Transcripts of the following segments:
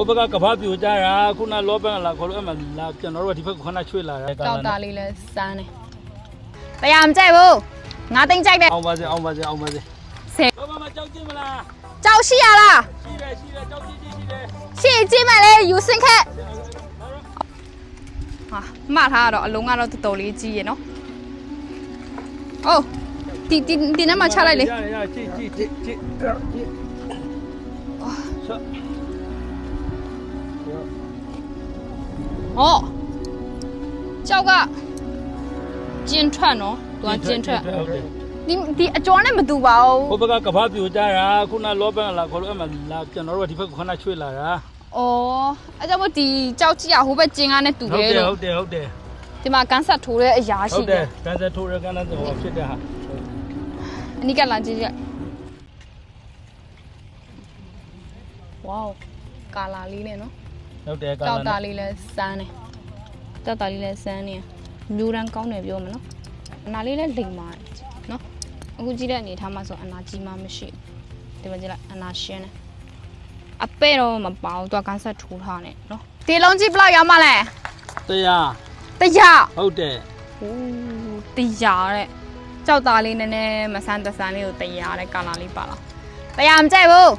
ဟိုဘက်ကကဘာပြိုကြတာခုနလောဘန်လာခေါ်လို့အဲ့မှာလာကျွန်တော်တို့ကဒီဘက်ခဏချွေလာတယ်ကြောက်သားလေးလဲစမ်းတယ်တရားမကြိုက်ဘူးငါသိမ့်ကြိုက်တယ်အောင်ပါစေအောင်ပါစေအောင်ပါစေဆယ်ဘာမှမကြောက်ကြည့်မလားကြောက်ရှိရလားရှိတယ်ရှိတယ်ကြောက်ကြည့်ကြည့်ရှိတယ်ရှေ့ကြည့်မှလဲယူစင်ခက်ဟာမှတ်ထားတော့အလုံးကတော့တော်တော်လေးကြီးရနော်အိုးဒီဒီဒီနမှာချလိုက်လေရရကြည့်ကြည့်ကြည့်ကြည့်ကြည့်ဆော ဟောကြောက်ကကျင်းထွက်နော်သူကကျင်းထွက်ဟုတ်တယ်ဒီဒီအကျော်နဲ့မတူပါဘူးဟိုဘက်ကကဘာပြိုကြတာခုနလောဘန်လာခေါ်လို့အဲ့မှာလာကျွန်တော်တို့ကဒီဘက်ခဏချွေလာတာ။အော်အဲကြောင့်မို့ဒီကြောက်ကြီးอ่ะဟိုဘက်ကျင်းကားနဲ့တူဟုတ်တယ်တယ်လို့ဟုတ်တယ်ဟုတ်တယ်ဒီမှာကန်ဆက်ထိုးတဲ့အရာဟုရှိတ်တတယ်ယ်ကန်စထိုးရကန်တဲ့ဟိုဖြစ်တဲ့ဟာ။အနိကလာကြည့်ကြည့်။ဝေါကာလာလေးနဲ့နော် ဟုတ်တယ်။ကန်ကြောက်လာသားလေးလဲစမ်းတယ်။ကြောက်သားလေးလဲစမ်းနေ။မျိုးရန်ကောင်းတယ်ပြောမနော်။အနာလေးလဲလိမ်ပါတယ်နော်။အခုကြည့်တဲ့အနေထားမှာဆိုအနာကြီးမှမရှိဘူး။ဒီမှာကြည့်လိုက်အနာရှင်းတယ်။အပဲ့တော့မပေါဘူး။သူကကန်ဆက်ထိုးထားတယ်နော်။ဒီလုံးကြည့်ဘလောက်ရမလဲတရား။တရဟုတ်တယ်ဟိုးတရားတဲ့ကြောက်သားလေးနည်းနည်းမဆန်းတဆန်းလေးကိုတရားတဲ့ကာလာလေးပါလားတရားမကြိုက်ဘူး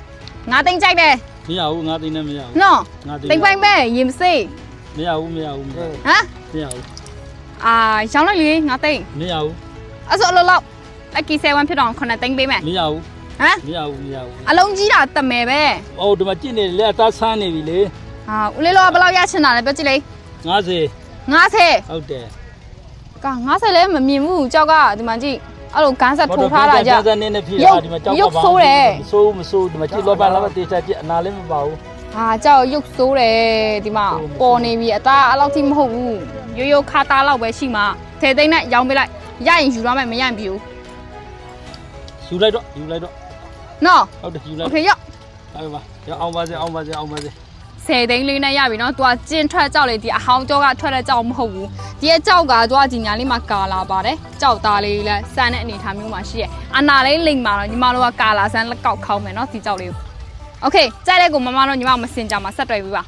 ငါတိမ်ကြိုက်တယ် မရဘူးငါသိနေမရဘူးနော်ငါသိတိမ်ပိုင်ပဲရင်မစိတ်မရဘူးမရဘူးမရဘူးဟမ်မရဘူးအာရောင်းလိုက်လေငါတိမ်မရဘူးအဲ့ဆိုအလုပ်လောက်လက်ကီ7ဖြစ်တော့ခုနှစ်တိမ်ပေးမယ်မရဘူးဟမ်မရဘူးမရဘူးအလုံးကြီးတာတမယ်ပဲအော်ဒီမှာကြည့်နေလေအသားဆန်းနေပြီလေဟာဦးလေးလောကဘယ်လောက်ရချင်တာလဲပြောကြည့်လေ90 90ဟုတ်တယ်က90လည်းမမြင်ဘူးကြောက်ကဒီမှာကြည့် အဲ့လိုဂန်းဆက်ထိုးထားတာကြ ဇာနေနေဖြစ် ရုပ် တာဒီမှာကြောက် ရုပ်ဆိုးတယ် မဆိုးမဆိုးဒီမှာကြည့်လောဘလာမတေချာကြည့်အနာလည်းမပါဘူး ဟာကြောက်ရုပ်ဆိုးတယ်ဒီမှာ ဆိုးမဆိုး ပေါ်နေပြီအသားအဲ့လောက်ထိမဟုတ်ဘူးရိုးရိုးခါသားလောက်ပဲရှိမှာထဲသိန်းနဲ့ရောင်းပေးလိုက်ရရင်ယူရမယ်မရရင်ပြူ ယူလိုက်တော့ယူလိုက်တော့ နော် ဟုတ်တယ်ယူလို โอ က် เคရော့ ဟုတ်ပါရအောင်ပါစေအောင်ပါစေအောင်ပါစေ 10သိန်းလေးနဲ့ရပြီနော်။ तू ကကျင်းထွက်ကြောက်လေဒီအဟောင်းကြောကထွက်တဲ့ကြောက်မဟုတ်ဘူး။ဒီရဲ့ကြောက်က तू ကဒီညာလေးမှာကာလာပါတယ်။ကြောက်သားလေးလဲစမ်းတဲ့အနေထားမျိုးမှာရှိရဲ့။အနာလေးလိမ့်မှာတော့ညီမတို့ကကာလာစမ်းလက်ကောက်ခေါင်းမယ်နော်ဒီကြောက်လေးကို။ Okay ကြိုက်တဲ့ကိုမမတို့ညီမမစင်ကြမှာဆက်တွေ့ပြီပါ